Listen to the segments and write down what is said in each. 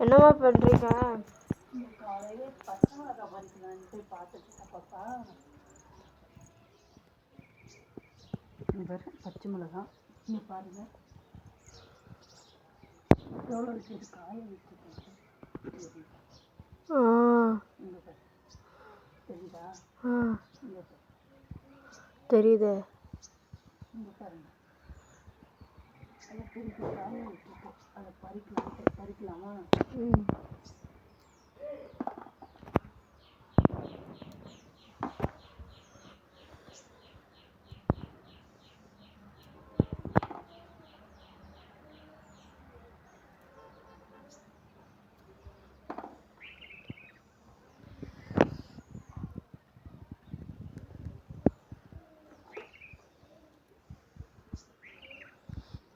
என்னம்மா பண்ணுறீங்க பச்சை மிளகா. இங்க பாருங்க. எவ்வளோ இருக்குது காய வச்சுருக்கேன் தெரியுதா? தெரியுது. இங்க பாருங்க. காய வச்சுருக்கோம்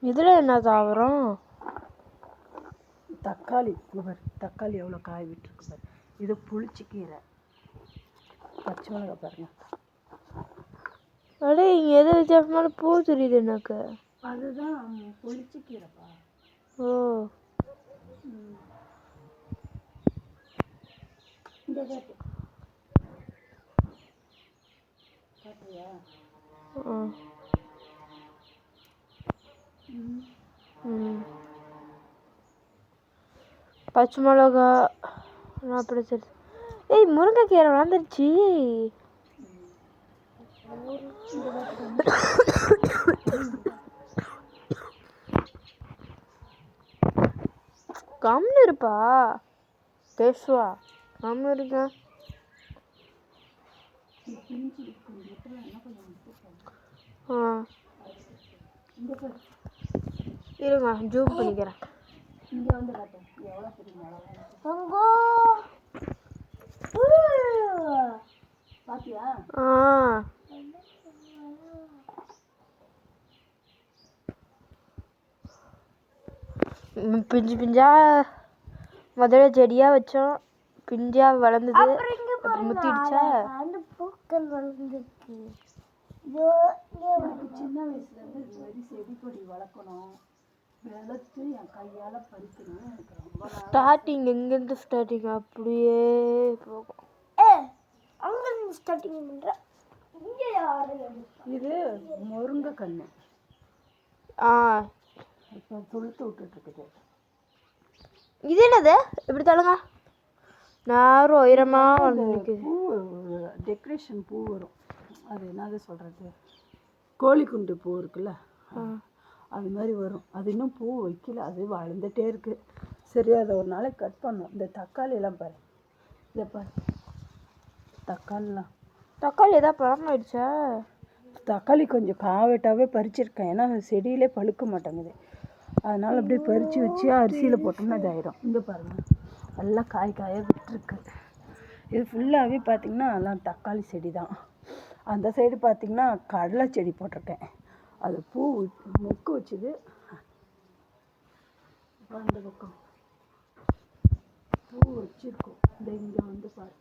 இதில் என்ன தாவரம்? தக்காளி பாரு தக்காளி எவ்வளோ காய விட்டுருக்கு பாரு. இது புளிச்சக்கீரை பச்சை மிளகா பாருங்க. அடே இங்கே எது வித்தியாசமான பூ தெரியுது எனக்கு. அதுதான் புளிச்சக்கீரைப்பா ஓ. இந்த காட்டு காட்டுறியா ஆ. பச்சை மிளகா அப்படி சரி ஏய் முருங்கைக்கீரை வளர்ந்துருச்சு. கம்னு இருப்பா. பேசுவா. கம்னு இருக்கேன் ஆ. இந்த இருங்க ஜூம் பண்ணிக்கிறேன். இங்கே வந்து எவ்வளோ பாத்தியா ஆ பிஞ்சு பிஞ்சா முதல்ல செடியா வச்சோம். பிஞ்சா வளர்ந்தது. அப்புறம் முத்திடுச்சா? அந்த பூக்கள் வளர்ந்துருக்கு. சின்ன வயசுலேருந்து இது மாதிரி செடி கொடி வளர்க்கணும். வளர்த்து என் கையால் பறிக்கணும் எனக்கு ரொம்ப நாள் ஸ்டார்டிங் எங்கேருந்து ஸ்டார்டிங் அப்படியே போகும். ஏ அங்க இருந்து ஸ்டார்டிங் பண்ற? இங்க யாரு இது முருங்கை கன்று ஆ. இப்போ துளுத்து விட்டுட்டு இருக்குது இது என்னது? இப்படி தள்ளுங்க நாரும் உயரமாக வந்து நிற்குது பூ டெக்கரேஷன் பூ வரும். அது என்னது சொல்கிறது கோழிக்குண்டு பூ இருக்குல்ல? அது மாதிரி வரும். அது இன்னும் பூ வைக்கல. அது வளர்ந்துட்டே இருக்கு. சரி அதை ஒரு நாளைக்கு கட் பண்ணும் இந்த தக்காளி எல்லாம் பாரு. இதை பாரு. தக்காளிலாம். தக்காளி ஏதாவது பழமாயிடுச்சா தக்காளி கொஞ்சம் காவட்டாவே பறிச்சிருக்கேன். ஏன்னா செடியிலே பழுக்க மாட்டேங்குது. அதனால அப்படியே பறித்து வச்சு அரிசியில் போட்டோம்னா இதாயிடும் இங்கே பாருங்க. எல்லாம் காய் காய விட்டுருக்கு. இது ஃபுல்லாகவே பார்த்தீங்கன்னா எல்லாம் தக்காளி செடி தான் அந்த சைடு பார்த்தீங்கன்னா கடலை செடி போட்டிருக்கேன். அது பூ மொக்கு வச்சுது. அந்த பக்கம். பூ வச்சிருக்கோம். இந்த இங்கே வந்து பாரு.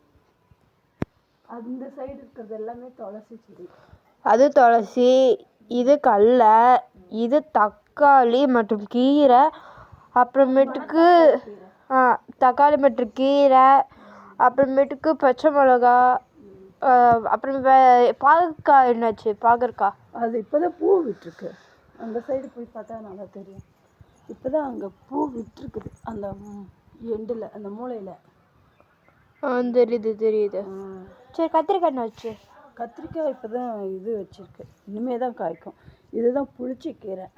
அந்த சைடு இருக்கிறது எல்லாமே துளசி செடி. அது துளசி இது கடலை இது தக்காளி மற்றும் கீரை. அப்புறமேட்டுக்கு தக்காளி மற்றும் கீரை. அப்புறமேட்டுக்கு பச்சை மிளகா. அப்புறம் பாகற்காய் என்னாச்சு பாகற்காய் அது இப்போதான் பூ விட்டுருக்கு. அந்த சைடு போய் பார்த்தா நல்லா தெரியும். இப்போதான் அங்கே பூ விட்டுருக்குது. அந்த எண்டில் அந்த மூலையில். ஆ தெரியுது தெரியுது. சரி கத்திரிக்காய் என்னாச்சு கத்திரிக்காய் இப்போ தான் இது வச்சிருக்கு. இனிமே தான் காய்க்கும். இதுதான் புளிச்ச கீரை.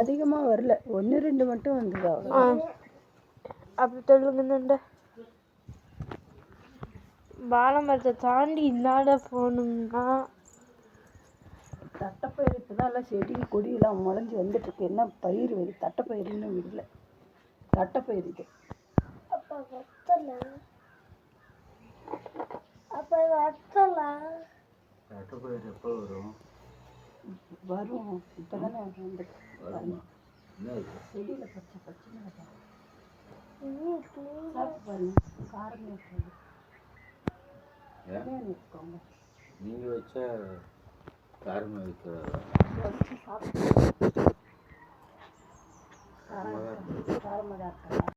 அதிகமாக வரல. ஒன்று ரெண்டு மட்டும் வந்தது அவ்வளோ அப்படி சொல்லுங்க வாழை மரத்தை தாண்டி இந்தாண்ட போகணும்னா தட்டைப்பயிர் இப்போ தான் எல்லாம் செடி கொடியெல்லாம் முளைஞ்சி வந்துட்டுருக்கு. என்ன பயிர் வருது தட்டைப்பயிர் இன்னும் விடல. தட்டைப்பயிர் இது அப்ப வத்தல? அப்ப வத்தல? வரும்? இப்போ தானே வந்து செடியில் பச்சை பச்சை காரமே நீங்கள் வச்ச காரமாக வைக்கிறதா காரமாக இருக்கா